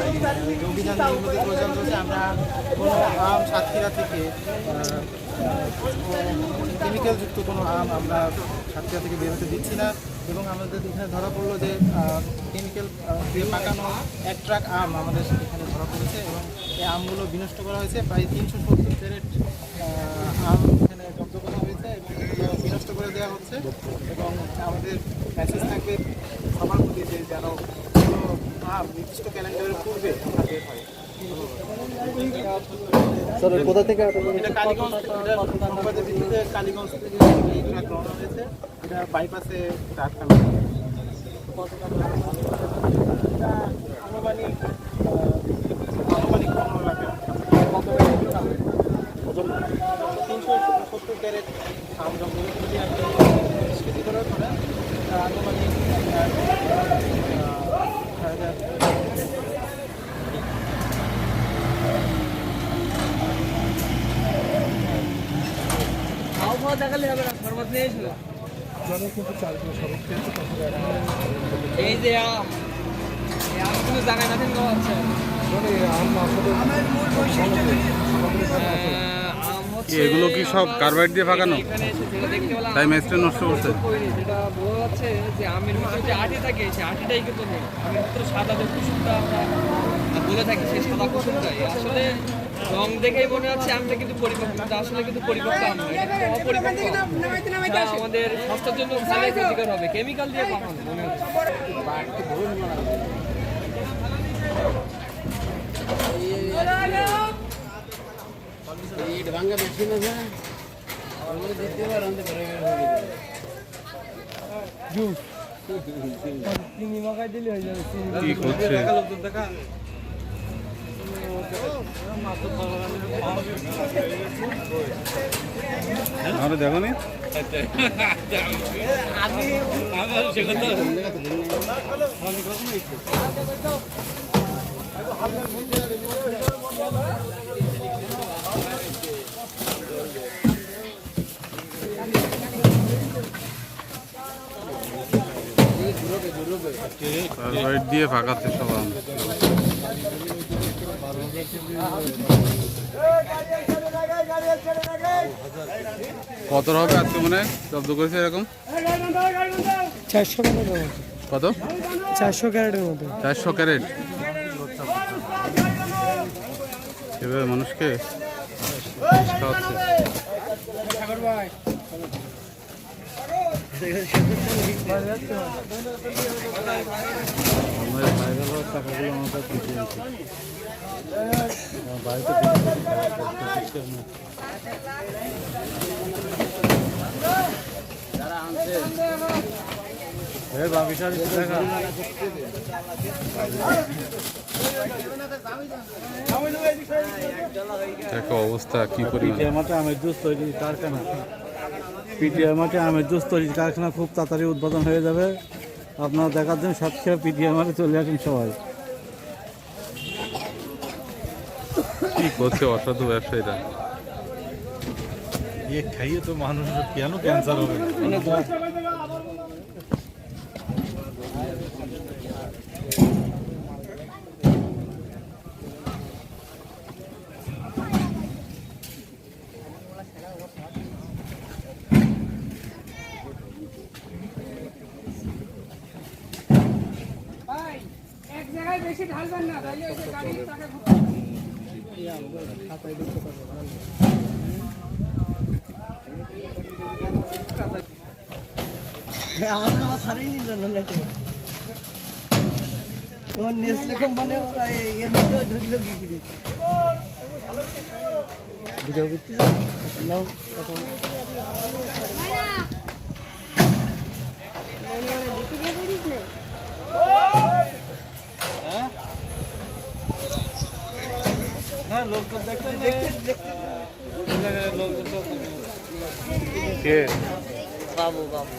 অভিযান নির্মিত অভিযান চলছে আমরা কোনো আম সাতক্ষীরা থেকে কেমিক্যালযুক্ত কোনো আম আমরা সাতক্ষীরা থেকে বেরোতে দিচ্ছি না এবং আমাদের এখানে ধরা পড়ল যে কেমিক্যাল দিয়ে পাকানো এক ট্রাক আম আমাদের এখানে ধরা পড়েছে এবং এই আমগুলো বিনষ্ট করা হয়েছে প্রায় তিনশো সত্তর ক্যারেট আম এখানে জব্দ করা হয়েছে এবং বিনষ্ট করে দেওয়া হচ্ছে এবং আমাদের মেসেজ থাকবে সবার প্রতি যে যেন নির্দিষ্ট ক্যালেন্ডারের পূর্বে কোথা থেকে এটা কালীগঞ্জ এটা কালীগঞ্জ থেকে রওনা হয়েছে। এটা বাইপাসে এটা আনুমানিক আনুমানিক পনেরো লাখের তিনশো সত্তর ক্যারেট আম যখন যদি আপনি বিশ কেজি করে আনুমানিক দেখালে হবে না শরবত নিয়ে এসো। এই যে আম কিন্তু জায়গায় না থেকে হচ্ছে। আম হচ্ছে এগুলো কি সব কার্বাইড দিয়ে পেলাম তাই ম্যাচটা নষ্ট বোঝা যাচ্ছে যে আমের ভিতরে যে আটি থাকে সেই আটিটাই কিন্তু নেই আমের সাদা যে কুসুমটা আমরা সাদা কুসুমটাই আসলে রং দেখেই মনে হচ্ছে আমটা কিন্তু পরিপক্ক আসলে কিন্তু পরিপক্ক আম নয় আমাদের স্বাস্থ্যের জন্য ভালোই হবে কেমিক্যাল দিয়ে মনে পারে আমাদের বেড়ে চিনি মাখাই দিলে হয়ে যাবে কি করছে? আরে দেখো নি। কার্বাইড দিয়ে সব কত হবে আজকে মনে? জব্দ করেছে এরকম? চারশো কত? চারশো ক্যারেটের মতো চারশো ক্যারেট। এভাবে মানুষকে খাওয়াচ্ছে। আমাদের ভাইরাল হওয়ার টাকাগুলো দিতে বাড়িতে যারা আনছে দেখা অবস্থা কি পিটিআই মাঠে আমের জুস তৈরি কারখানা পিটিআই মাঠে আমের জুস তৈরি কারখানা খুব তাড়াতাড়ি উদ্বোধন হয়ে যাবে। আপনারা দেখার জন্য সাতক্ষীরা পিটিআই মাঠে চলে আসুন সবাই। কি করছে? অসাধু ব্যবসায়ীরা ইয়ে খাইয়ে তো মানুষের কেন ক্যান্সার হবে এক জায়গায় বেশি ঢালবেন না তাহলে ওই যে গাড়ি টাকা নেসলে কোম্পানি ওরা এর মধ্যে ঢুকলো কি করে ভিডিও করতে নাও কে? বাবু বাবু।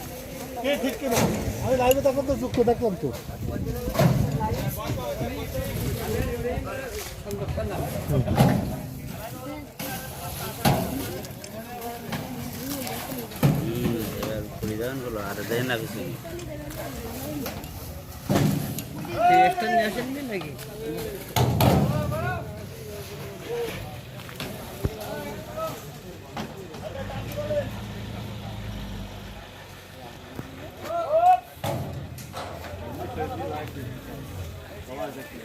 কে ঠিক কিনা? আমি লাইভে তখন তো যুক্ত দেখলাম তো। পরিধান আর দেয় না কিছু ঠিক নিয়ে আসেননি নাকি Kolay gelsin.